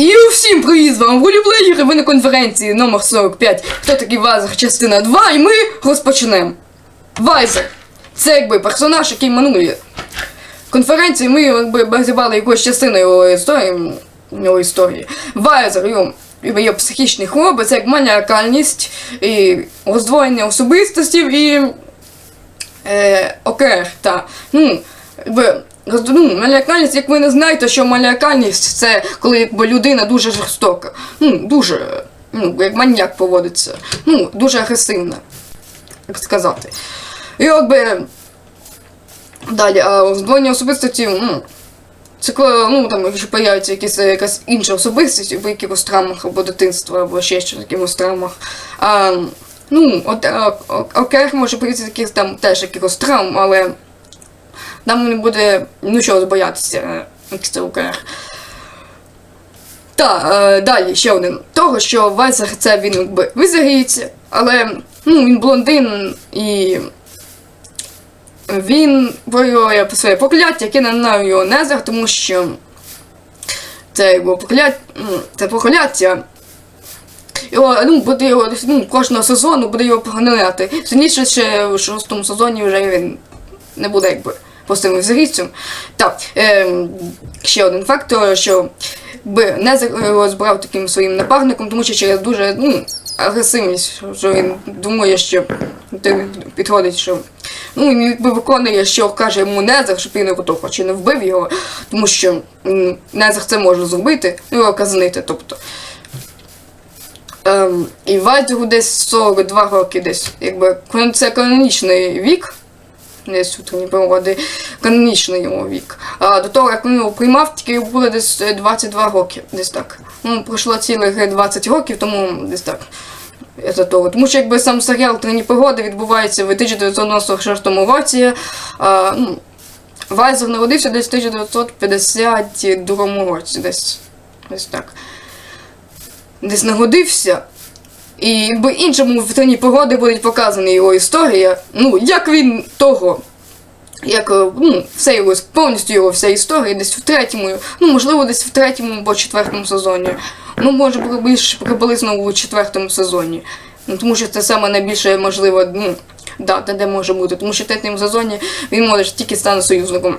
І всім привіт, з вами Воліплеєр, ви на конференції номер 45 Хто такий Вайзер, частина 2, і ми розпочнемо. Вайзер. Це якби персонаж, який минулі конференції, ми якби розібрали якусь частину його історії. Його історії. Вайзер, його, його хвороби, це як маніакальність, і роздвоєння особистостів і е, окер, та. Ну, якби, ну, маніакальність, як ви не знаєте, що маніакальність це коли якби, людина дуже жорстока. Ну, дуже, ну, як маніяк поводиться. Ну, дуже агресивна, як сказати. І якби. Далі, а роздвоєння особистості, ну. Це коли, ну там, якщо появиться якісь, якась інша особистість в якихось травмах або дитинства, або ще щось якихось травмах. А, ну, от, окей, може прийти з там теж якихось травм, але нам не буде нічого боятися, е, це ОКР. Так, е, далі ще один. Того, що Вайзер це він якби визагіється, але ну, він блондин і він воює по своє покляття, яке на його незер, тому що це його покляття, це покляття. Його, ну, буде його ну, кожного сезону буде його поганяти. Сильніше ще в шостому сезоні вже він не буде якби простим взагійцем. Так, е, ще один фактор, що би не його збирав таким своїм напарником, тому що через дуже ну, агресивність, що він думає, що ти підходить, що ну, він виконує, що каже йому Незер, щоб він його хоч і не вбив його, тому що Незер це може зробити, ну його казнити, тобто. Ем, і Вайдеру десь 42 роки десь. Якби це канонічний вік. Десь утренні пригоди, канонічний його вік. А до того, як він його приймав, тільки йому було десь е, 22 роки. Десь так. Ну, пройшло цілих е, 20 років, тому десь так. За того. Тому що якби сам серіал Трені пригоди відбувається в 1996 році. А, ну, Вайзер народився десь в 1952 році. Десь, десь так десь нагодився. І якби іншому в тені погоди буде показана його історія. Ну, як він того. Як е, ну, все його повністю його вся історія, десь в третьому, ну можливо, десь в третьому або четвертому сезоні. Ну, може більш приблизно у четвертому сезоні. Ну, тому що це саме найбільше можливо, ну, дата, де може бути. Тому що в третьому сезоні він може тільки стане союзником.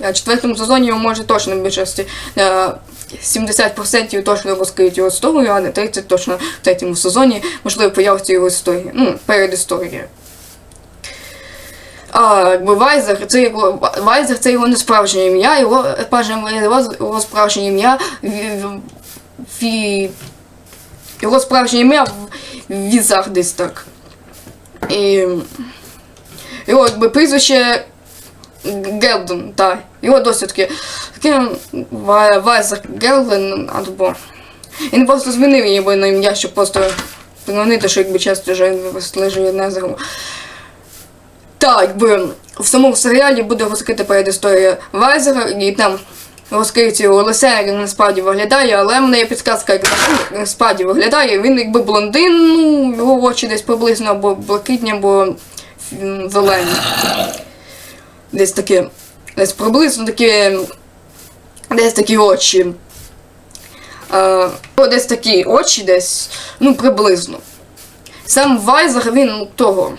А в четвертому сезоні його може точно в більшості. Е, 70% точно розкриють його історію, а не 30% точно в третьому сезоні, можливо, появиться його історія. Ну, перед історією. А якби Вайзер, це його Вайзер це його не справжнє ім'я, його, його, справжнє ім'я Ві- його справжнє ім'я В- Візар десь так. І його якби прізвище Гелден, так. Його. Таке Вайзер Гелден або. Він просто змінив її на ім'я, щоб просто приманити, що якби часто вже слежує Незеру. Так, якби в самому серіалі буде розкрита передісторія Вайзера, і там розкриється його лице, як він насправді виглядає, але в мене є підсказка, як насправді виглядає. Він якби блондин, ну, його очі десь приблизно або блакитні, або зелені. Десь таке. Десь приблизно такі. Десь такі очі. Е, десь такі очі десь. Ну, приблизно. Сам Вайзер, він ну, того.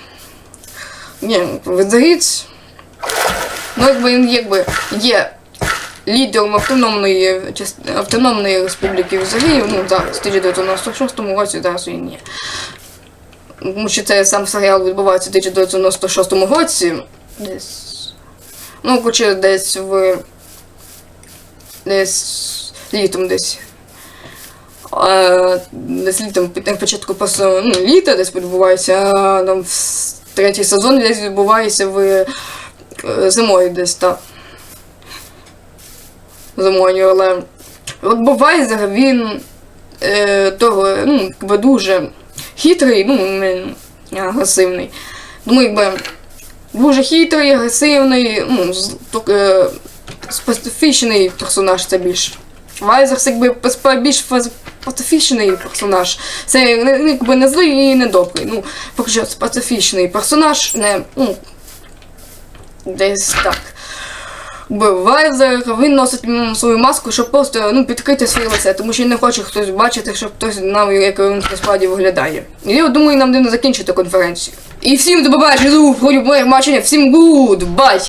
Ні, видається. Ну, якби він якби є лідером автономної, автономної республіки взагалі, ну зараз, в 1996 році зараз він є. Тому що це сам серіал відбувається в 1996 році. Десь. Ну, хоча десь в. Десь літом десь. Е, десь літом на початку ну, літа десь відбувається, а там в третій сезон десь відбувається в е, зимою десь так. Зимою, але от Вайзер, він е, того, ну, якби дуже хитрий, ну, агресивний. Тому якби дуже хитрий, агресивний, ну, е, специфічний персонаж це більше. Вайзер це якби більш специфічний персонаж. Це якби не злий і не добрий. Ну, поки що специфічний персонаж, не, ну, десь так. Вайзер, він носить свою маску, щоб просто ну, підкрити своє лице, тому що не хоче хтось бачити, щоб хтось знав, як він насправді виглядає. І я думаю, нам не закінчити конференцію. І всім до побачення, до бачення, всім гуд, бать!